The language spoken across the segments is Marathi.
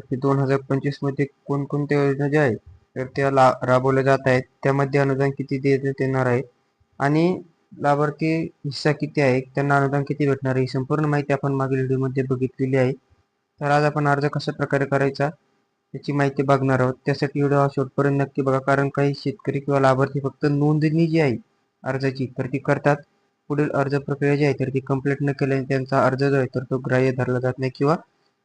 की दोन हजार पंचवीसमध्ये कोणकोणत्या योजना ज्या आहेत तर त्या ला राबवल्या जात आहेत. त्यामध्ये अनुदान किती देण्यात येणार आहे आणि लाभार्थी हिस्सा किती आहे त्यांना अनुदान किती भेटणार आहे ही संपूर्ण माहिती आपण मागील व्हिडिओमध्ये बघितलेली आहे. तर आज आपण अर्ज कशा प्रकारे करायचा याची माहिती बघणार आहोत. त्यासाठी व्हिडिओ हा शेवटपर्यंत नक्की बघा कारण काही शेतकरी किंवा लाभार्थी फक्त नोंदणी जी आहे अर्जाची तर ती करतात. पुढील अर्ज प्रक्रिया जी आहे तर ती कंप्लीट न केल्याने त्यांचा अर्ज जो आहे तर तो ग्राह्य धरला जात नाही किंवा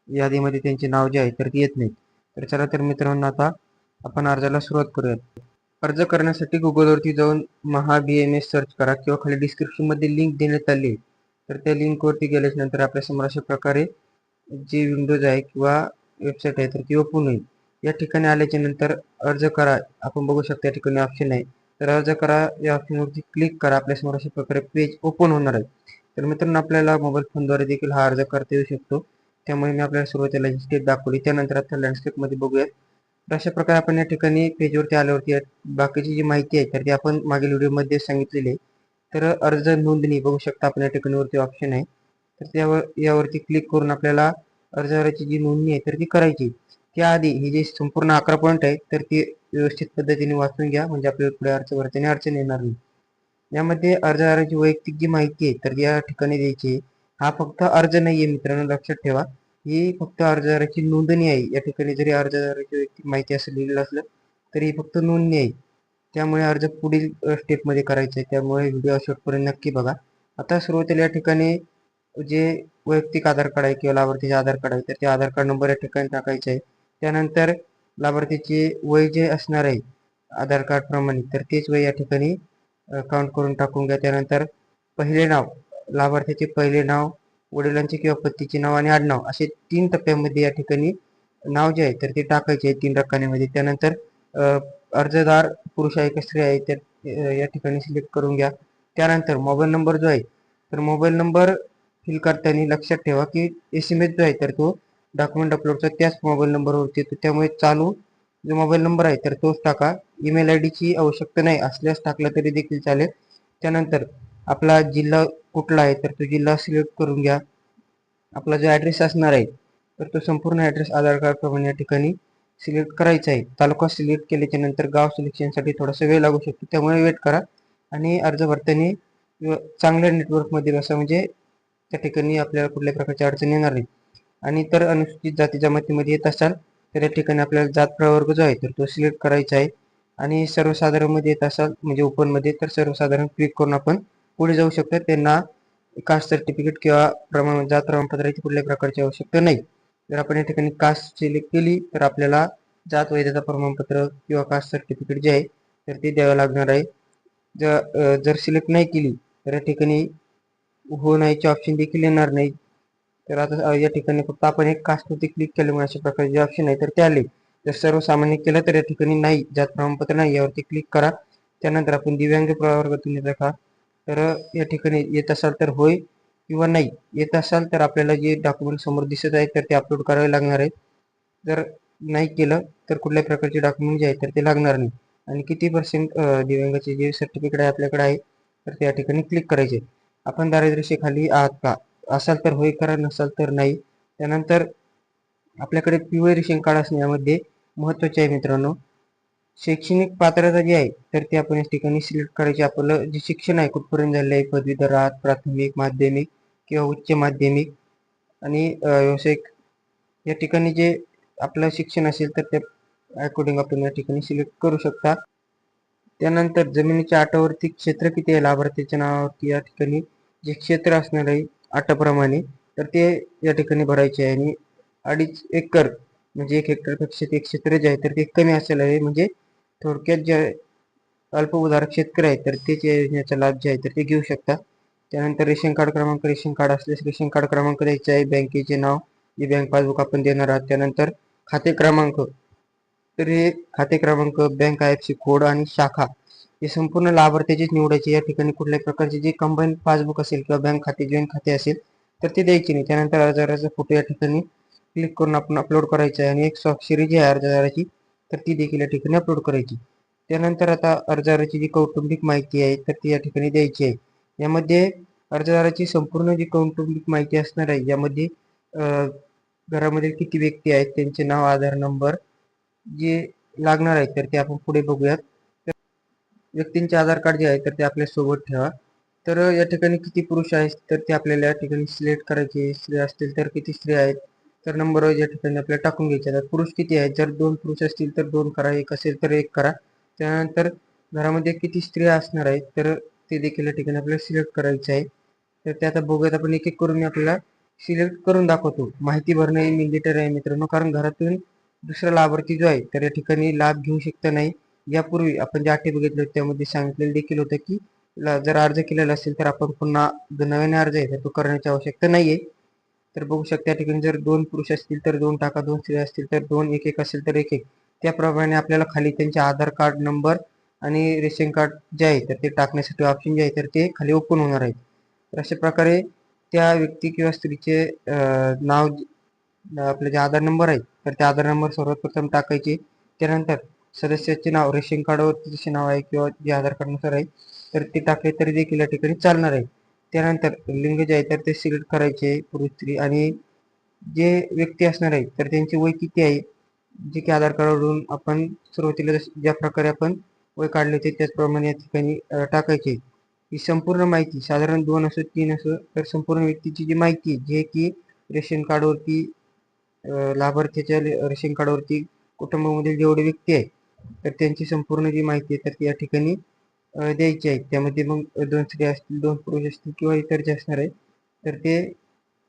यादीमध्ये त्यांचे नाव जे आहे तर ते येत नाहीत. तर चला तर मित्रांनो आता आपण अर्जाला सुरुवात करूयात. अर्ज करण्यासाठी गुगलवरती जाऊन Maha B M S search करा किंवा खाली डिस्क्रिप्शनमध्ये लिंक देण्यात आली आहे. तर त्या लिंकवरती गेल्याच्यानंतर आपल्यासमोर अशा प्रकारे जे विंडोज आहे किंवा वेबसाईट आहे तर ती ओपन होईल. या ठिकाणी आल्याच्यानंतर अर्ज करा. आपण बघू शकता या ठिकाणी ऑप्शन आहे. तर अर्ज करा. या ऑप्शनवरती क्लिक करा. आपल्यासमोर अशा प्रकारे पेज ओपन होणार आहे. तर मित्रांनो आपल्याला मोबाईल फोनद्वारे देखील हा अर्ज करता येऊ शकतो. त्यामुळे मी आपल्याला सुरुवातीला ही स्टेप दाखवली त्यानंतर आता लँडस्केपमध्ये बघूयात. तर अशा प्रकारे आपण या ठिकाणी पेजवरती आल्यावरती बाकीची जी माहिती आहे तर ती आपण मागील व्हिडिओमध्ये सांगितलेली आहे. तर अर्ज नोंदणी बघू शकता आपण या ठिकाणी वरती ऑप्शन आहे. तर त्यावर यावरती क्लिक करून आपल्याला अर्जदाराची जी नोंदणी आहे तर ती करायची त्याआधी ही जी संपूर्ण अकरा पॉईंट आहे तर ती व्यवस्थित पद्धतीने वाचून घ्या म्हणजे आपल्याला पुढे अर्ज भरताना अडचण येणार नाही. यामध्ये अर्जदाराची वैयक्तिक जी माहिती आहे तर या ठिकाणी द्यायची आहे. हा फक्त अर्ज नाही आहे मित्रांनो लक्षात ठेवा. ही फक्त अर्जदाराची नोंदणी आहे. या ठिकाणी जरी अर्जदाराची वैयक्तिक माहिती असं लिहिलेलं असलं तरी ही फक्त नोंदणी आहे. त्यामुळे अर्ज पुढील स्टेपमध्ये करायचा. आहे त्यामुळे व्हिडिओ शेवटपर्यंत नक्की बघा. आता सुरुवातीला या ठिकाणी जे वैयक्तिक आधार कार्ड आहे किंवा लाभार्थीचे आधार कार्ड आहे तर ते आधार कार्ड नंबर या ठिकाणी टाकायचे आहे. त्यानंतर लाभार्थीचे वय जे असणार आहे आधार कार्ड प्रमाणे तर तेच वय या ठिकाणी काउंट करून टाकून घ्या. त्यानंतर पहिले नाव लाभार्थीचे पहिले नाव वडिलांचे किंवा पतीचे नाव आणि आडनाव असे तीन टप्प्यामध्ये या ठिकाणी नाव जे आहे तर ते टाकायचे आहे तीन रकान्यामध्ये. त्यानंतर अर्जदार पुरुष आहे का स्त्री आहे त्या या ठिकाणी सिलेक्ट करून घ्या. त्यानंतर मोबाईल नंबर जो आहे तर मोबाईल नंबर फिल करताना लक्षात ठेवा की एस एम एस जो आहे तर तो डॉक्युमेंट अपलोडचा त्याच मोबाईल नंबरवरती येतो. त्यामुळे चालू जो मोबाईल नंबर आहे तर तोच टाका. ईमेल आय डीची आवश्यकता नाही असल्यास टाकला तरी देखील चालेल. त्यानंतर आपला जिल्हा कुठला आहे तर तो जिल्हा सिलेक्ट करून घ्या. आपला जो ॲड्रेस असणार आहे तर तो संपूर्ण ॲड्रेस आधार कार्डप्रमाणे या ठिकाणी सिलेक्ट करायचा आहे. तालुका सिलेक्ट केल्याच्यानंतर गाव सिलेक्शनसाठी थोडासा वेळ लागू शकतो त्यामुळे वेट करा. आणि अर्ज भरताना चांगल्या नेटवर्कमध्ये बसा म्हणजे त्या ठिकाणी आपल्याला कुठल्या प्रकारची अडचण येणार नाही. आणि तर अनुसूचित जाती जमातीमध्ये येत असाल तर या ठिकाणी आपल्याला जात प्रवर्ग जो आहे तर तो सिलेक्ट करायचा आहे. आणि सर्वसाधारणमध्ये येत असाल म्हणजे ओपनमध्ये तर सर्वसाधारण क्लिक करून आपण पुढे जाऊ शकतात त्यांना कास्ट सर्टिफिकेट किंवा प्रमाण जात प्रमाणपत्राची कुठल्याही प्रकारची आवश्यकता नाही. जर आपण या ठिकाणी कास्ट सिलेक्ट केली तर आपल्याला जात वैधता प्रमाणपत्र किंवा कास्ट सर्टिफिकेट जे आहे तर ते द्यावं लागणार आहे. जर जर सिलेक्ट नाही केली तर या ठिकाणी हो नाहीचे ऑप्शन देखील येणार नाही. तर आता या ठिकाणी फक्त आपण एक कास्टवरती क्लिक केल्यामुळे अशा प्रकारचे जे ऑप्शन आहे तर ते आले. जर सर्वसामान्य केलं तर या ठिकाणी नाही जात प्रमाणपत्र नाही यावरती क्लिक करा. त्यानंतर आपण दिव्यांग प्रवर्गातून येत का तर या ठिकाणी येत असाल तर होय किंवा नाही. येत असाल तर आपल्याला जे डॉक्युमेंट समोर दिसत आहे तर ते अपलोड करावे लागणार आहेत. जर नाही केलं तर कुठल्याही प्रकारचे डॉक्युमेंट जे आहे तर ते लागणार नाही. आणि किती पर्सेंट दिव्यांगाचे जे सर्टिफिकेट आहे आपल्याकडे आहे तर त्या ठिकाणी क्लिक करायचे आपण दारिद्र्यशेखाली आहात का? असाल तर होय करा नसाल तर नाही. त्यानंतर आपल्याकडे पिवळे रेशन कार्ड असणे यामध्ये महत्त्वाचे आहे मित्रांनो. शैक्षणिक पात्रता जी आहे तर ती आपण या ठिकाणी सिलेक्ट करायची. आपलं जे शिक्षण आहे कुठपर्यंत झालेलं आहे? पदवीधर आहात प्राथमिक माध्यमिक किंवा उच्च माध्यमिक आणि व्यावसायिक या ठिकाणी जे आपलं शिक्षण असेल तर त्या अकॉर्डिंग आपण या ठिकाणी सिलेक्ट करू शकता. त्यानंतर जमिनीच्या आटावरती क्षेत्र किती आहे? लाभार्थीच्या नावावरती या ठिकाणी जे क्षेत्र असणार आहे आटाप्रमाणे तर ते या ठिकाणी भरायचे आहे. आणि अडीच एकर म्हणजे एक हेक्टरपेक्षा ते क्षेत्र जे आहे तर ते कमी असायला आहे. म्हणजे थोडक्यात जे अल्पउधारक शेतकरी आहेत तर तेच या योजनेचा लाभ जे आहे तर ते घेऊ शकता त्यानंतर रेशन कार्ड क्रमांक रेशन कार्ड असल्यास रेशन कार्ड क्रमांक द्यायचे आहे. बँकेचे नाव जे बँक पासबुक आपण देणार आहात. त्यानंतर खाते क्रमांक. तर हे खाते क्रमांक bank I F C code आणि शाखा हे संपूर्ण लाभार्थीचेच निवडायचे या ठिकाणी कुठल्याही प्रकारचे जे कंबाईन पासबुक असेल किंवा बँक खाते जॉईंट खाते असेल तर ते द्यायचे नाही. त्यानंतर अर्जदाराचा फोटो या ठिकाणी क्लिक करून आपण अपलोड करायचं आहे. आणि एक स्वाक्षरी जी आहे अर्जदाराची तर ती देखील या ठिकाणी अपलोड करायची. त्यानंतर आता अर्जदाराची जी कौटुंबिक माहिती आहे तर ती या ठिकाणी द्यायची आहे. यामध्ये अर्जदाराची संपूर्ण जी कौटुंबिक माहिती असणार आहे यामध्ये घरामध्ये किती व्यक्ती आहेत त्यांचे नाव आधार नंबर जे लागणार आहेत तर ते आपण पुढे बघूयात. व्यक्तींचे आधार कार्ड जे आहे तर ते आपल्यासोबत ठेवा. तर या ठिकाणी किती पुरुष आहेत तर ते आपल्याला या ठिकाणी सिलेक्ट करायचे. स्त्री असतील तर किती स्त्री आहेत तर नंबर या ठिकाणी आपल्याला टाकून घ्यायचे आहेत पुरुष किती आहेत? जर दोन पुरुष असतील तर दोन करा एक असेल तर एक करा. त्यानंतर घरामध्ये किती स्त्रिया असणार आहेत तर ते देखील या ठिकाणी आपल्याला सिलेक्ट करायचं आहे. तर ते आता बघूयात आपण एक एक करून मी आपल्याला सिलेक्ट करून दाखवतो. माहिती भरणं हे मिलिटरी आहे मित्रांनो कारण घरातून दुसरा लाभार्थी जो आहे तर या ठिकाणी लाभ घेऊ शकता नाही. यापूर्वी आपण ज्या अटी बघितले होते त्यामध्ये सांगितलेलं देखील होतं की ला- जर अर्ज केलेला असेल तर आपण पुन्हा जो नवीन अर्ज आहे तर तो करण्याची आवश्यकता नाहीये. तर बघू शकता त्या ठिकाणी जर दोन पुरुष असतील तर दोन टाका दोन स्त्री असतील तर दोन एक एक असेल तर एक एक. त्याप्रमाणे आपल्याला खाली त्यांचे आधार कार्ड नंबर आणि रेशन कार्ड जे आहे तर ते टाकण्यासाठी ऑप्शन जे आहे तर ते खाली ओपन होणार आहेत. तर अशा प्रकारे त्या व्यक्ती किंवा स्त्रीचे नाव आपले जे आधार नंबर आहे तर ते आधार नंबर सर्वात प्रथम टाकायचे. त्यानंतर सदस्याचे नाव रेशन कार्डवर जसे नाव आहे किंवा जे आधार कार्डनुसार आहे तर ते टाकले तरी देखील या ठिकाणी चालणार आहे. त्यानंतर लिंग जे आहे तर ते सिलेक्ट करायचे पुरुष स्त्री आणि जे व्यक्ती असणार आहे तर त्यांचे वय किती आहे जे की आधार कार्डवरून आपण सुरुवातीला ज्या प्रकारे आपण वय काढले होते त्याचप्रमाणे या ठिकाणी टाकायचे. ही संपूर्ण माहिती साधारण दोन असो तीन असो तर संपूर्ण व्यक्तीची जी माहिती आहे, जे की रेशन कार्डवरती लाभार्थ्याच्या लाभार्थीच्या रेशन कार्डवरती कुटुंबामधील जेवढे व्यक्ती आहे तर त्यांची संपूर्ण जी माहिती आहे तर ती या ठिकाणी द्यायची आहेत. त्यामध्ये मग दोन स्त्री असतील दोन पुरुष असतील किंवा इतर जे असणार आहे तर ते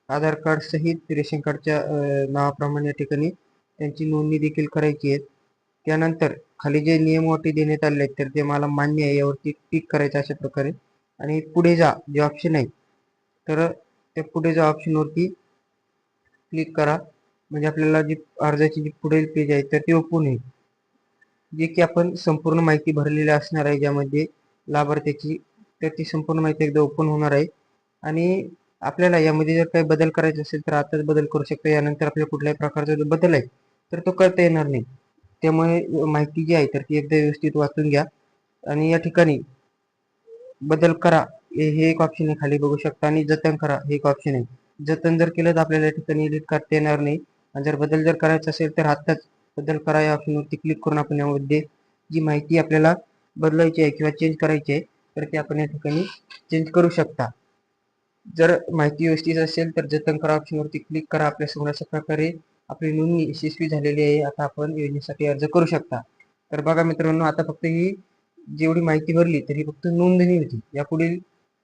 आधार कार्ड सहित रेशन कार्डच्या नावाप्रमाणे या ठिकाणी त्यांची नोंदणी देखील करायची आहे. त्यानंतर खाली जे नियम अटी देण्यात आले आहेत तर ते मला मान्य आहे यावरती क्लिक करायचं अशा प्रकारे. आणि पुढे जा जे ऑप्शन आहे तर त्या पुढे जा ऑप्शनवरती क्लिक करा. म्हणजे आपल्याला जी अर्जाची जी पुढील पेज आहे तर ती ओपन होईल. जे की आपण संपूर्ण माहिती भरलेली असणार आहे ज्यामध्ये लाभार्थ्याची तर ती संपूर्ण माहिती एकदा ओपन होणार आहे. आणि आपल्याला यामध्ये जर काही बदल करायचा असेल तर आताच बदल करू शकतो. यानंतर आपल्या कुठल्याही प्रकारचा जो बदल आहे तर तो करता येणार नाही. त्यामुळे माहिती जी आहे तर ती एकदा व्यवस्थित वाचून घ्या. आणि या ठिकाणी बदल करा हे हे एक ऑप्शन आहे. खाली बघू शकता. आणि जतन करा हे एक ऑप्शन आहे. जतन जर केलं तर आपल्याला या ठिकाणी एडिट करता येणार नाही. आणि जर बदल जर करायचा असेल तर आत्ताच बदल करा या ऑप्शनवरती क्लिक करून आपण यामध्ये जी माहिती आपल्याला बदलायची आहे किंवा चेंज करायची आहे तर ती आपण या ठिकाणी चेंज करू शकता. जर माहिती व्यवस्थित असेल तर जतन करा ऑप्शनवरती क्लिक करा. आपल्यासमोर अशा प्रकारे आपली नोंदणी यशस्वी झालेली आहे. आता आपण योजनेसाठी अर्ज करू शकता. तर बघा मित्रांनो आता फक्त ही जेवढी माहिती भरली तरी फक्त नोंदणी होती. यापुढील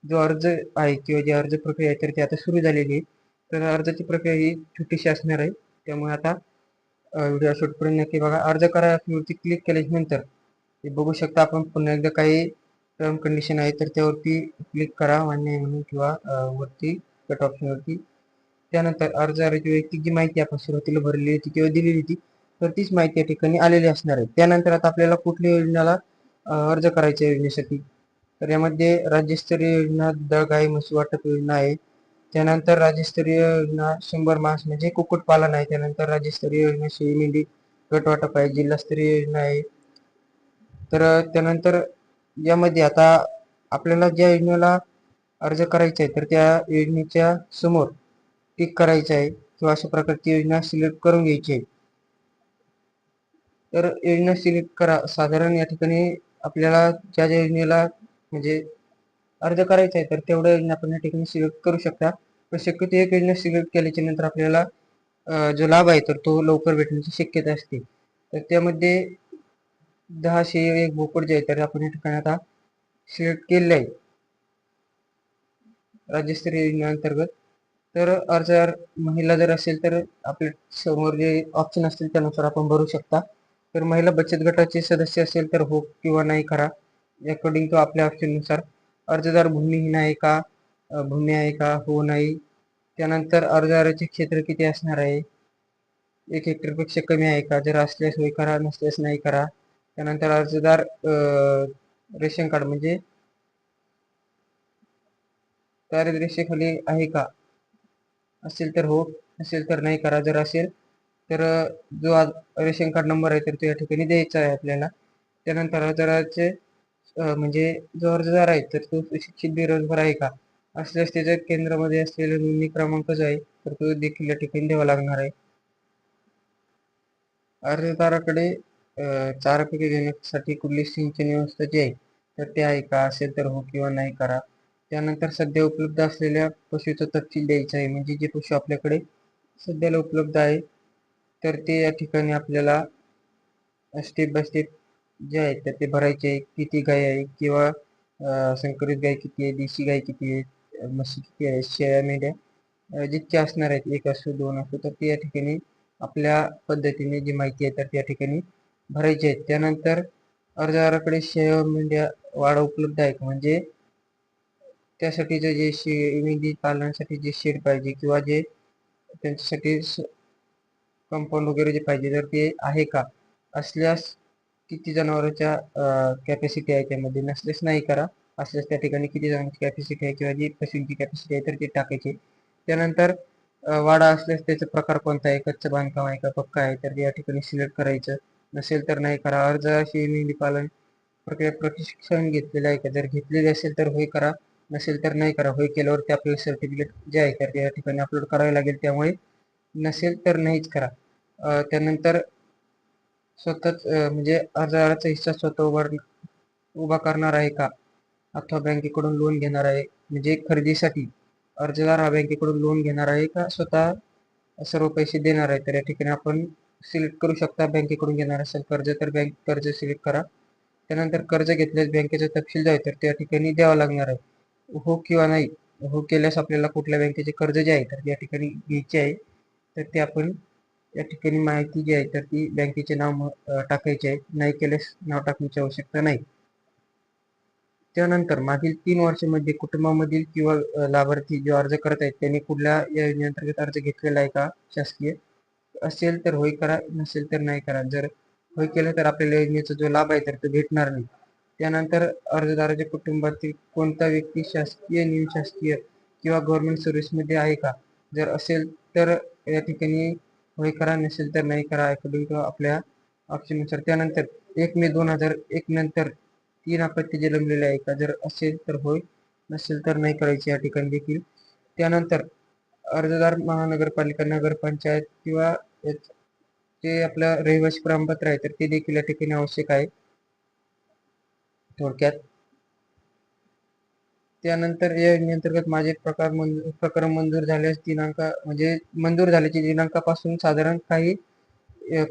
जो अर्ज आहे किंवा जी अर्ज प्रक्रिया आहे तर ती आता सुरू झालेली आहे. तर अर्जाची प्रक्रिया ही छोटीशी असणार आहे. त्यामुळे आता व्हिडिओ शेवटपर्यंत नक्की बघा अर्ज करा क्लिक केल्यानंतर बघू शकता आपण पुन्हा एकदा काही टर्म कंडिशन आहे तर त्यावरती क्लिक करा मान्य म्हणून किंवा वरती कट ऑप्शनवरती त्यानंतर अर्ज वैयक्तिक जी माहिती आपण सुरुवातीला भरलेली होती किंवा दिलेली होती तर तीच माहिती या ठिकाणी आलेली असणार आहे. त्यानंतर आता आपल्याला कुठल्या योजनेला अर्ज करायचा आहे योजनेसाठी? तर यामध्ये राज्यस्तरीय योजना द गाई म्हशी वाटप योजना आहे त्यानंतर राज्यस्तरीय योजना शंभर मास म्हणजे कुक्कुटपालन आहे. त्यानंतर राज्यस्तरीय योजना शेळी मेंढी गट वाटप आहे जिल्हास्तरीय योजना आहे. तर त्यानंतर यामध्ये आता आपल्याला ज्या योजनेला अर्ज करायचा आहे तर त्या योजनेच्या समोर टिक करायचं आहे किंवा अशा प्रकारची योजना सिलेक्ट करून घ्यायची आहे. तर योजना सिलेक्ट करा. साधारण या ठिकाणी आपल्याला ज्या ज्या योजनेला म्हणजे अर्ज करायचा आहे तर तेवढ्या योजना आपण या ठिकाणी सिलेक्ट करू शकता. पण शक्यतो एक योजना सिलेक्ट केल्याच्यानंतर आपल्याला जो लाभ आहे तर तो लवकर भेटण्याची शक्यता असते. तर त्यामध्ये दहाशे एक बोकड जे आहे तर आपण या ठिकाणी आता सिलेक्ट केलेलं आहे. राज्यस्तरीय योजनेअंतर्गत तर अर्जदार महिला जर असेल तर आपल्यासमोर जे ऑप्शन असतील त्यानुसार आपण भरू शकता. तर महिला बचत गटाचे सदस्य असेल तर हो किंवा नाही करा. अकॉर्डिंग टू आपल्या ऑप्शननुसार अर्जदार भूमिहीन आहे का? भूमी आहे का? हो नाही. त्यानंतर अर्जदाराचे क्षेत्र किती असणार आहे? एक हेक्टरपेक्षा कमी आहे का? जर असल्यास होय करा नसल्यास नाही करा. त्यानंतर अर्जदार रेशन कार्ड म्हणजे दारिद्र्यरेषेखाली आहे का? असेल तर हो असेल तर नाही करा. जर असेल तर जो आज रेशन कार्ड नंबर आहे तर तो या ठिकाणी द्यायचा आहे आपल्याला. त्यानंतर अर्जदाराचे म्हणजे जो अर्जदार आहे तर तो शिक्षित बेरोजगार आहे का? असल्यास त्याच्या केंद्रामध्ये असलेला नोंदणी क्रमांकच आहे तर तो देखील या ठिकाणी द्यावा लागणार आहे. अर्जदाराकडे चारा पिके घेण्यासाठी कुठली सिंचन व्यवस्था जी आहे तर ते आहे का? असेल तर हो किंवा नाही करा. त्यानंतर सध्या उपलब्ध असलेल्या पशुचा तपशील द्यायचा आहे. म्हणजे जे पशु आपल्याकडे सध्याला उपलब्ध आहे तर ते या ठिकाणी आपल्याला स्टेप बाय स्टेप जे आहे तर ते भरायचे आहे. किती गाय आहे किंवा संकरित गाय किती आहे देशी गाय किती आहे अं, किती आहे शेळ्या मेंढ्या जितक्या असणार आहेत एक असो दोन असो तर त्या ठिकाणी आपल्या पद्धतीने जी माहिती आहे तर त्या ठिकाणी भरायची आहे त्यानंतर अर्जदाराकडे शेळ्या मेंढ्या वाढ उपलब्ध आहे म्हणजे त्यासाठीचं जे शे मेंढी पालनासाठी जे शेड पाहिजे किंवा जे त्यांच्यासाठी कंपाऊंड वगैरे जे पाहिजे तर ते आहे का? असल्यास किती जनावरांच्या कॅपॅसिटी आहे त्यामध्ये? नसल्यास नाही करा. असल्यास त्या ठिकाणी किती जणांची कॅपॅसिटी आहे किंवा जी पशूंची कॅपॅसिटी आहे तर ते टाकायची. त्यानंतर वाडा असल्यास त्याचा प्रकार कोणता आहे? कच्चं बांधकाम आहे का? पक्का आहे? तर या ठिकाणी सिलेक्ट करायचं. नसेल तर नाही करा. अर्ज अशी मेंढी पालन प्रक्रिया प्रशिक्षण घेतलेलं आहे का? जर घेतलेले असेल तर होय करा. नसेल तर नाही करा. होय केल्यावर ते आपल्याला सर्टिफिकेट जे आहे तर या ठिकाणी अपलोड करावे लागेल. त्यामुळे नसेल तर नाहीच करा. त्यानंतर स्वतःच म्हणजे अर्जाचा हिस्सा स्वतः उभा उभा करणार आहे का? अथवा बँकेकडून लोन घेणार आहे. म्हणजे खरेदीसाठी अर्जदार हा बँकेकडून लोन घेणार आहे का? स्वतः सर्व पैसे देणार आहे. तर या ठिकाणी आपण सिलेक्ट करू शकता. बँकेकडून घेणार असेल कर्ज तर बँक कर्ज सिलेक्ट करा. त्यानंतर कर्ज घेतल्यास बँकेचा तपशील जो आहे तर त्या ठिकाणी द्यावा लागणार आहे. हो किंवा नाही हो केल्यास आपल्याला कुठल्या बँकेचे कर्ज जे आहे तर या ठिकाणी घ्यायचे आहे. तर ते आपण या ठिकाणी माहिती जी आहे तर ती बँकेचे नाव टाकायचे आहे. नाही केल्यास नाव टाकण्याची आवश्यकता नाही. त्यानंतर मागील तीन वर्षामध्ये कुटुंबामधील किंवा लाभार्थी जे अर्ज करत आहेत त्यांनी कुठल्या या योजनेअंतर्गत अर्ज घेतलेला आहे का? शासकीय असेल तर होय करा नसेल तर नाही करा. जर होय केलं तर आपल्याला योजनेचा जो लाभ आहे तर तो भेटणार नाही. त्यानंतर अर्जदाराच्या कुटुंबातील कोणता व्यक्ती शासकीय निमशासकीय किंवा गव्हर्नमेंट सर्व्हिसमध्ये आहे का? जर असेल तर या ठिकाणी होय करा नसेल तर नाही करा अकॉर्डिंग टू आपल्या ऑप्शननुसार त्यानंतर एक मे दोन हजार एक नंतर तीन अपत्य जन्मलेले आहे का जर असेल तर होय नसेल तर नाही करायचे या ठिकाणी देखील. त्यानंतर अर्जदार महानगरपालिका नगरपंचायत किंवा जे आपलं रहिवासी प्रमाणपत्र आहे तर ते देखील या ठिकाणी आवश्यक आहे. थोडक्यात. त्यानंतर या योजनेअंतर्गत माझे प्रकार मंजूर प्रकरण मंजूर झाल्यास दिनांक म्हणजे मंजूर झाल्याच्या दिनांकापासून साधारण काही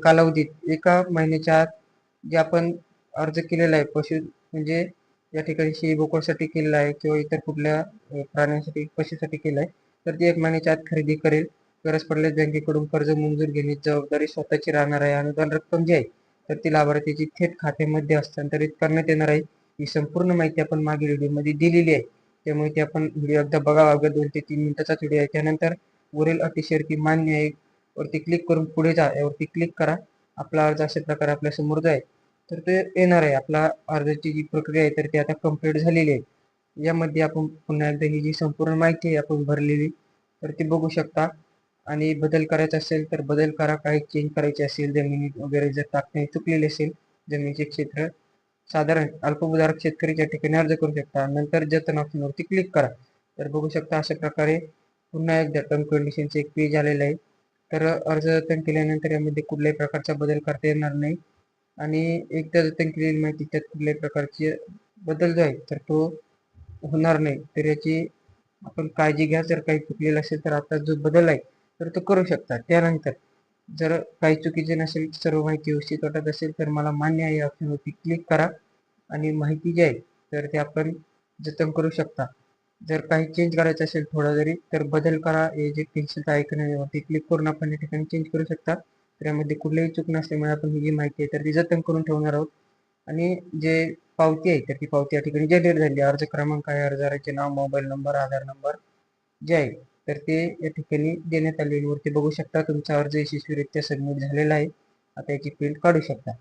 कालावधीत एका महिन्याच्या आत जे आपण अर्ज केलेला आहे पशु म्हणजे या ठिकाणी शेळी बोकडासाठी केलेला आहे किंवा इतर कुठल्या प्राण्यांसाठी पशुसाठी केलं आहे तर ती एक महिन्याच्या आत खरेदी करेल. गरज पडल्यास बँकेकडून कर्ज मंजूर घेण्याची जबाबदारी स्वतःची राहणार आहे. अनुदान रक्कम जी आहे तर ती लाभार्थीची थेट खात्यामध्ये हस्तांतरित करण्यात येणार आहे. ही संपूर्ण माहिती आपण मागील व्हिडिओमध्ये दिलेली आहे. त्यामुळे ती आपण व्हिडिओ एकदा बघावा अगोदर दोन ते तीन मिनिटाचाच व्हिडिओ आहे. त्यानंतर वरील अतिशय ती मान्य आहे. वरती क्लिक करून पुढे जा. यावरती क्लिक करा. आपला अर्ज अशा प्रकारे आपल्यासमोर जाईल. तर ते येणार आहे. आपला अर्जाची जी प्रक्रिया आहे तर ती आता कंप्लीट झालेली आहे. यामध्ये आपण पुन्हा एकदा ही जी संपूर्ण माहिती आहे आपण भरलेली तर ती बघू शकता. आणि बदल करायचा असेल तर बदल करा. काही चेंज करायचे असेल जमिनीत वगैरे जर टाकणे चुकलेले असेल जमिनीचे क्षेत्र साधारण अल्पभूधारक शेतकरी ठिकाणी अर्ज करू शकता. नंतर जतन ऑप्शनवरती क्लिक करा. तर बघू शकता अशा प्रकारे पुन्हा एकदा टर्म कंडिशनचे एक पेज आलेलं आहे. तर अर्ज जतन केल्यानंतर यामध्ये कुठल्याही प्रकारचा बदल करता येणार नाही. आणि एकदा जतन केलेली माहिती त्यात कुठल्याही प्रकारचे बदल जो आहे तर तो होणार नाही. तर याची आपण काळजी घ्या जर काही चुकलेलं असेल तर आता जो बदल आहे तर तो करू शकता. त्यानंतर जर काही चुकीचे नसेल सर्व माहिती व्यवस्थित वाटत असेल तर मला मान्य आहे या ऑप्शनवरती क्लिक करा. आणि माहिती जी आहे तर ते आपण जतन करू शकता. जर काही चेंज करायचं असेल थोडा जरी तर बदल करा. हे जे पेन्सिलचं आयकन आहे वरती क्लिक करून आपण या ठिकाणी चेंज करू शकता. तर यामध्ये कुठलीही चूक नसल्यामुळे आपण ही जी माहिती आहे तर ती जतन करून ठेवणार आहोत. आणि जे पावती आहे तर ती पावती या ठिकाणी जनरेट झाली अर्ज क्रमांक आहे अर्जदाराचे नाव मोबाईल नंबर आधार नंबर जे आहे तर ते या ठिकाणी देण्यात आलेली वरती बघू शकता तुमचा अर्ज यशस्वीरित्या सबमिट झालेला आहे. आता याची प्रिंट काढू शकता.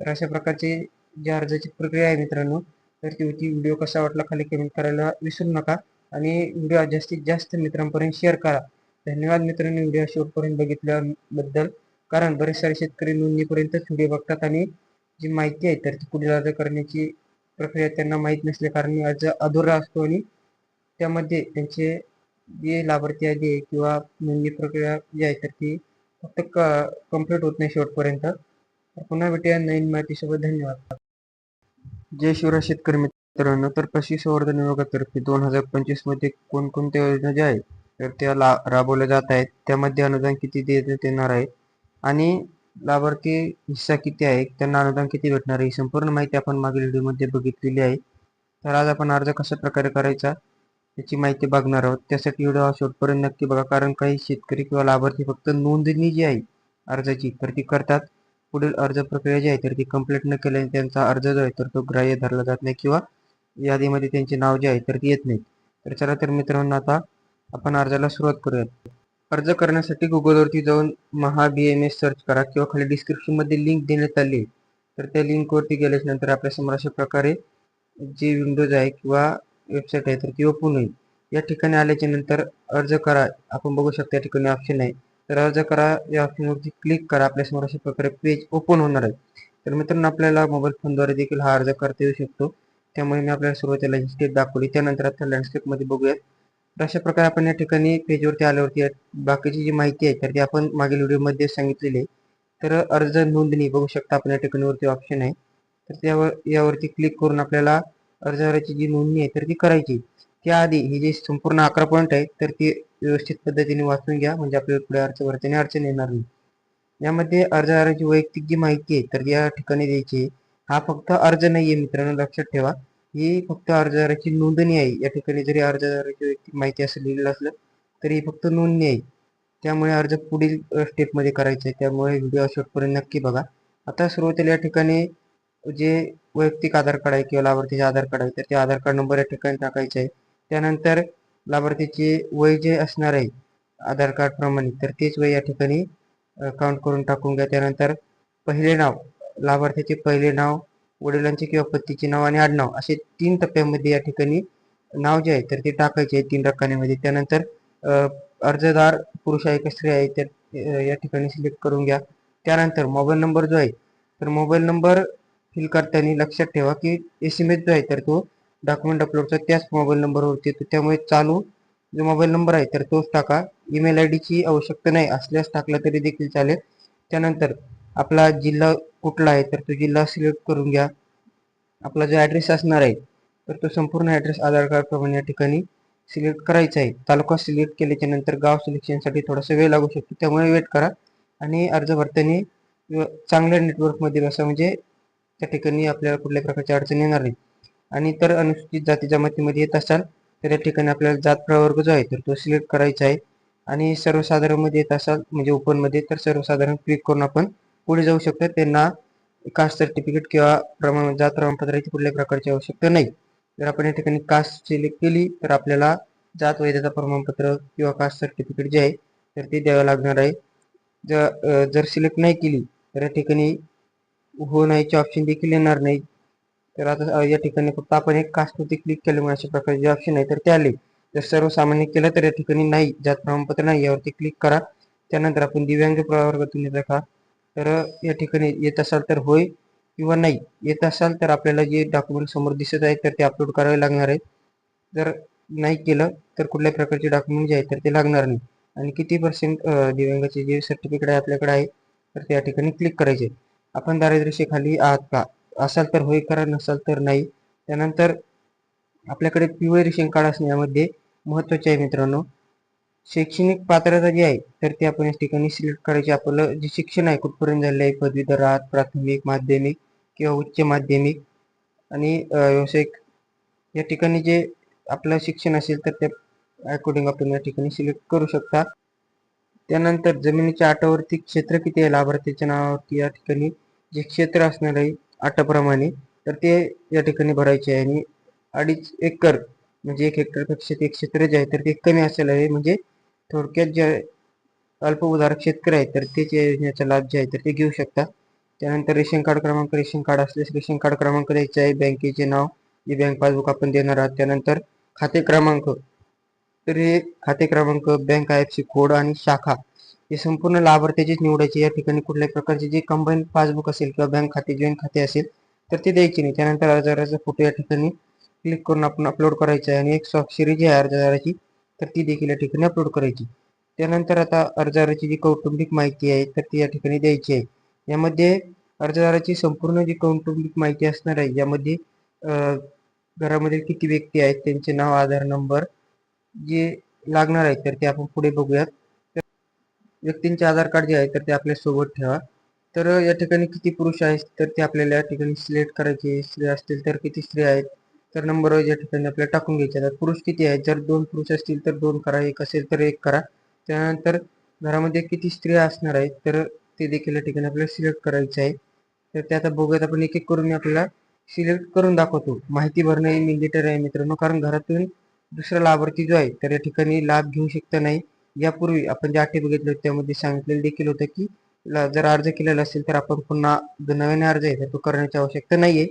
तर अशा प्रकारची जी अर्जाची प्रक्रिया आहे मित्रांनो तर ती होती. व्हिडिओ कसा वाटला खाली कमेंट करायला विसरू नका. आणि व्हिडिओ जास्तीत जास्त मित्रांपर्यंत शेअर करा. धन्यवाद मित्रांनी. व्हिडिओ शेवटपर्यंत बघितल्याबद्दल. कारण बरेच सारे शेतकरी नोंदणीपर्यंतच व्हिडिओ बघतात आणि जी माहिती आहे तर ती पुढील अर्ज करण्याची प्रक्रिया त्यांना माहीत नसल्या कारण अर्ज अधुरा असतो आणि त्यामध्ये त्यांचे जे लाभार्थी यादी आहे किंवा नोंदणी प्रक्रिया जी आहे तर ती फक्त कंप्लीट होत नाही शेवटपर्यंत. पुन्हा भेटूया नवीन माहितीसोबत. धन्यवाद. जय शिवराज शेतकरी मित्रांनो. तर पशुसंवर्धन विभागातर्फे दोन हजार पंचवीसमध्ये कोणकोणत्या योजना ज्या आहेत तर त्या ला राबवल्या जात आहेत त्यामध्ये अनुदान किती देण्यात येणार आहे आणि लाभार्थी हिस्सा किती आहे त्यांना अनुदान किती भेटणार ही संपूर्ण माहिती आपण मागील व्हिडिओमध्ये बघितलेली आहे. तर आज आपण अर्ज कशा प्रकारे करायचा याची माहिती बघणार आहोत. त्यासाठी व्हिडिओ हा शेवटपर्यंत नक्की बघा कारण काही शेतकरी किंवा लाभार्थी फक्त नोंदणी जी आहे अर्जाची तर ती करतात. पुढील अर्ज प्रक्रिया जी आहे तर ती कंप्लीट न केल्याने त्यांचा अर्ज जो आहे तर तो ग्राह्य धरला जात नाही किंवा यादीमध्ये त्यांचे नाव जे आहे तर ती येत नाही तर चला तर मित्रांनो आता आपण अर्जाला सुरुवात करूयात. अर्ज करण्यासाठी गुगलवरती जाऊन Maha B M S search करा किंवा खाली डिस्क्रिप्शनमध्ये लिंक देण्यात आली तर त्या लिंकवरती गेल्याच्यानंतर आपल्यासमोर अशा प्रकारे जे विंडोज आहे किंवा वेबसाईट आहे तर ती ओपन होईल. या ठिकाणी आल्याच्यानंतर अर्ज करा. आपण बघू शकता या ठिकाणी ऑप्शन आहे. तर अर्ज करा. या ऑप्शनवरती क्लिक करा. आपल्यासमोर अशा प्रकारे पेज ओपन होणार आहे. तर मित्रांनो आपल्याला मोबाईल फोनद्वारे देखील हा अर्ज करता येऊ शकतो. त्यामुळे मी आपल्याला सुरुवातीला ही स्टेप दाखवली. त्यानंतर आता लँडस्केपमध्ये बघूयात. तर अशा प्रकारे आपण या ठिकाणी पेजवरती आल्यावरती बाकीची जी माहिती आहे तर ती आपण मागील व्हिडिओमध्ये सांगितलेली आहे. तर अर्ज नोंदणी बघू शकता आपण या ठिकाणीवरती ऑप्शन आहे. तर त्यावर यावरती क्लिक करून आपल्याला अर्जदाराची जी नोंदणी आहे तर ती करायची त्याआधी ही जी संपूर्ण अकरा पॉईंट आहे तर ती व्यवस्थित पद्धतीने वाचून घ्या म्हणजे आपल्याला पुढे अर्ज भरताना अडचण येणार नाही. यामध्ये अर्जदाराची वैयक्तिक जी माहिती आहे तर या ठिकाणी द्यायची आहे. हा फक्त अर्ज नाही आहे मित्रांनो लक्षात ठेवा. ही फक्त अर्जदाराची नोंदणी आहे. या ठिकाणी जरी अर्जदाराची माहिती असं लिहिलेलं असलं तरी ही फक्त नोंदणी आहे. त्यामुळे अर्ज पुढील स्टेपमध्ये करायचा. आहे त्यामुळे व्हिडिओ शेवटपर्यंत नक्की बघा. आता सुरुवातीला या ठिकाणी जे वैयक्तिक आधार कार्ड आहे किंवा लाभार्थीचे आधार कार्ड आहे तर ते आधार कार्ड नंबर या ठिकाणी टाकायचे आहे. त्यानंतर लाभार्थीचे वय जे असणार आहे आधार कार्ड प्रमाणे तर तेच वय या ठिकाणी काउंट करून टाकून घ्या. त्यानंतर पहिले नाव लाभार्थीचे पहिले नाव वडिलांचे किंवा पत्तीचे नाव आणि आडनाव असे तीन टप्प्यामध्ये या ठिकाणी नाव जे आहे तर ते टाकायचे आहे तीन रकान्यामध्ये त्यानंतर अर्जदार पुरुष आहे का स्त्री आहे त्या या ठिकाणी सिलेक्ट करून घ्या. त्यानंतर मोबाईल नंबर जो आहे तर मोबाईल नंबर फिल करताना लक्षात ठेवा की एस एम एस जो आहे तर तो डॉक्युमेंट अपलोडचा त्याच मोबाईल नंबरवरती येतो. त्यामुळे चालू जो मोबाईल नंबर आहे तर तोच टाका. ईमेल आय डीची आवश्यकता नाही असल्यास टाकला तरी देखील चालेल. त्यानंतर आपला जिल्हा कुठला आहे तर तो जिल्हा सिलेक्ट करून घ्या. आपला जो ॲड्रेस असणार आहे तर तो संपूर्ण ॲड्रेस आधार कार्ड प्रमाणे या ठिकाणी सिलेक्ट करायचा आहे. तालुका सिलेक्ट केल्याच्यानंतर गाव सिलेक्शनसाठी थोडासा वेळ लागू शकतो त्यामुळे वेट करा. आणि अर्ज भरताना चांगल्या नेटवर्कमध्ये बसा म्हणजे त्या ठिकाणी आपल्याला कुठल्या प्रकारची अडचण येणार नाही. आणि तर अनुसूचित जाती जमातीमध्ये येत असाल तर या ठिकाणी आपल्याला जात प्रवर्ग जो आहे तर तो सिलेक्ट करायचा आहे. आणि सर्वसाधारणमध्ये येत असाल म्हणजे ओपनमध्ये तर सर्वसाधारण क्लिक करून आपण पुढे जाऊ शकतात त्यांना कास्ट सर्टिफिकेट किंवा प्रमाण जात प्रमाणपत्राची कुठल्याही प्रकारची आवश्यकता नाही. जर आपण या ठिकाणी कास्ट सिलेक्ट केली तर आपल्याला जात वैधता प्रमाणपत्र किंवा कास्ट सर्टिफिकेट जे आहे तर ते द्यावं लागणार आहे. जर जर सिलेक्ट नाही केली तर या ठिकाणी हो नाहीचे ऑप्शन देखील येणार नाही. तर आता या ठिकाणी फक्त आपण एक कास्टवरती क्लिक केल्यामुळे अशा प्रकारचे जे ऑप्शन आहे तर ते आले. जर सर्वसामान्य केलं तर या ठिकाणी नाही जात प्रमाणपत्र नाही यावरती क्लिक करा. त्यानंतर आपण दिव्यांग प्रवर्गातून येत का तर या ठिकाणी येत असाल तर होय किंवा नाही. येत असाल तर आपल्याला जे डॉक्युमेंट समोर दिसत आहे तर ते अपलोड करावे लागणार आहे जर नाही केलं तर कुठल्याही प्रकारचे डॉक्युमेंट जे आहे तर ते लागणार नाही. आणि किती पर्सेंट दिव्यांगाचे जे सर्टिफिकेट आहे आपल्याकडे आहे तर त्या ठिकाणी क्लिक करायचे. आपण दारिद्र्यशेखाली आहात का? असाल तर होय करा नसाल तर नाही. त्यानंतर आपल्याकडे पिवळे रेशन कार्ड असण्यामध्ये महत्त्वाचे आहे मित्रांनो. शैक्षणिक पात्रता जी आहे तर ते आपण या ठिकाणी सिलेक्ट करायचे. आपलं जे शिक्षण आहे कुठपर्यंत झालेलं आहे पदवीधर आहात प्राथमिक माध्यमिक किंवा उच्च माध्यमिक आणि व्यावसायिक या ठिकाणी जे आपलं शिक्षण असेल तर त्या अकॉर्डिंग आपण या ठिकाणी सिलेक्ट करू शकता. त्यानंतर जमिनीच्या आटावरती क्षेत्र किती आहे लाभार्थीच्या नावावरती या ठिकाणी जे क्षेत्र असणार आहे आटाप्रमाणे तर ते या ठिकाणी भरायचे आहे. आणि अडीच एकर म्हणजे एक हेक्टरपेक्षा ते क्षेत्र जे आहे तर ते कमी असायला आहे. म्हणजे थोडक्यात जे अल्पउधारक शेतकरी आहेत तर तेच या योजनेचा लाभ जे आहे तर ते घेऊ शकतात. त्यानंतर रेशन कार्ड क्रमांक रेशन कार्ड असल्यास रेशन कार्ड क्रमांक द्यायचे आहे. बँकेचे नाव जे बँक पासबुक आपण देणार आहात. त्यानंतर खाते क्रमांक. तर हे खाते क्रमांक bank I F C code आणि शाखा हे संपूर्ण लाभार्थ्याचीच निवडायचे. या ठिकाणी कुठल्याही प्रकारचे जे कंबाईन पासबुक असेल किंवा बँक खाते जॉईंट खाते असेल तर ते द्यायचे नाही. त्यानंतर अर्जदाराचा फोटो या ठिकाणी क्लिक करून आपण अपलोड करायचा आहे. आणि एक स्वाक्षरी जी आहे अर्जदाराची तर ती देखील या ठिकाणी अपलोड करायची. त्यानंतर आता अर्जदाराची जी कौटुंबिक माहिती आहे तर ती या ठिकाणी द्यायची आहे. यामध्ये अर्जदाराची संपूर्ण जी कौटुंबिक माहिती असणार आहे यामध्ये घरामध्ये किती व्यक्ती आहेत त्यांचे नाव आधार नंबर जे लागणार आहे तर ते आपण पुढे बघूयात. व्यक्तींचे आधार कार्ड जे आहे तर ते आपल्यासोबत ठेवा. तर या ठिकाणी किती पुरुष आहेत तर ते आपल्याला या ठिकाणी सिलेक्ट करायचे. स्त्री असतील तर किती स्त्री आहेत तर नंबर या ठिकाणी आपल्याला टाकून घ्यायचे आहेत. पुरुष किती आहेत? जर दोन पुरुष असतील तर दोन करा एक असेल तर एक करा. त्यानंतर घरामध्ये किती स्त्रिया असणार आहेत? तर ते देखील या ठिकाणी आपल्याला सिलेक्ट करायचं आहे तर ते आता बघूयात आपण एक एक करून मी आपल्याला सिलेक्ट करून दाखवतो. माहिती भरणं हे मिलिटरी आहे मित्रांनो कारण घरातून दुसरा लाभार्थी जो आहे तर या ठिकाणी लाभ घेऊ शकता नाही. यापूर्वी आपण ज्या अटी बघितले त्यामध्ये सांगितलेलं देखील होतं की ला- जर अर्ज केलेला असेल तर आपण पुन्हा जो नवीन अर्ज आहे तर तो करण्याची आवश्यकता नाहीये.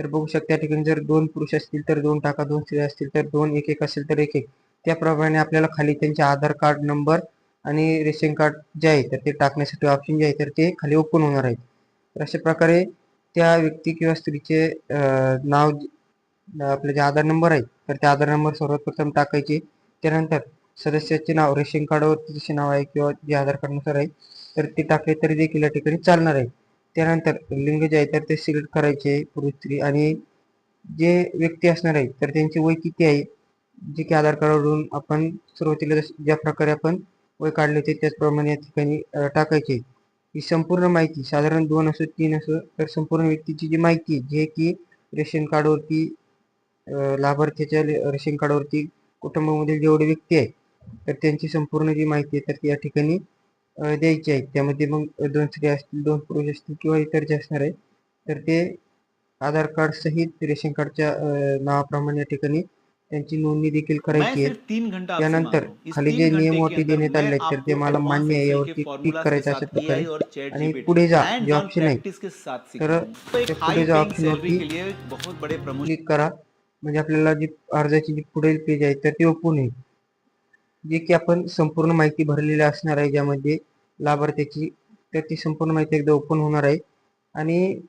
तर बघू शकता या ठिकाणी जर दोन पुरुष असतील तर दोन टाका दोन स्त्री असतील तर दोन एक एक असेल तर एक एक. त्याप्रमाणे आपल्याला खाली त्यांचे आधार कार्ड नंबर आणि रेशन कार्ड जे आहे तर ते टाकण्यासाठी ऑप्शन जे आहे तर ते खाली ओपन होणार आहेत. तर अशा प्रकारे त्या व्यक्ती किंवा स्त्रीचे नाव आपले जे आधार नंबर आहे तर ते आधार नंबर सर्वप्रथम टाकायचे. त्यानंतर सदस्याचे नाव रेशन कार्डवरती जसे नाव आहे किंवा जे आधार कार्डनुसार आहे तर ते टाकले तरी देखील या ठिकाणी चालणार आहे. त्यानंतर लिंग जे आहे तर ते सिलेक्ट करायचे पुरुष स्त्री आणि जे व्यक्ती असणार आहे तर त्यांचे वय किती आहे जे की आधार कार्डवरून आपण सुरुवातीला ज्या प्रकारे आपण वय काढले होते त्याचप्रमाणे या ठिकाणी टाकायचे. ही संपूर्ण माहिती साधारण दोन असो तीन असो तर संपूर्ण व्यक्तीची जी माहिती जे की रेशन कार्डवरती लाभार्थीच्या लाभार्थ्याच्या रेशन कार्डवरती कुटुंबामधील जेवढे व्यक्ती आहेत तर त्यांची संपूर्ण जी माहिती आहे तर ती या ठिकाणी द्यायची आहे त्यामध्ये मग दोन स्त्री असतील दोन पुरुष असतील किंवा इतर जे असणार आहे तर ते आधार कार्ड सहित रेशन कार्डच्या नावाप्रमाणे या ठिकाणी त्यांची नोंदणी देखील करायची आहे. त्यानंतर खाली जे नियम अंदर देण्यात आले आहेत तर ते मला मान्य आहे यावरती क्लिक करायचं अशा प्रकारे. आणि पुढे जा जे ऑप्शन आहे तर पुढे जा बड़े प्रमोशन। क्लिक करा. म्हणजे आपल्याला जी अर्जाची जी पुढील पेज आहे तर ते ओपन होईल. जे की आपण संपूर्ण माहिती भरलेली असणार आहे ज्यामध्ये लाभार्थ्याची तर ती संपूर्ण माहिती एकदा ओपन होणार आहे. आणि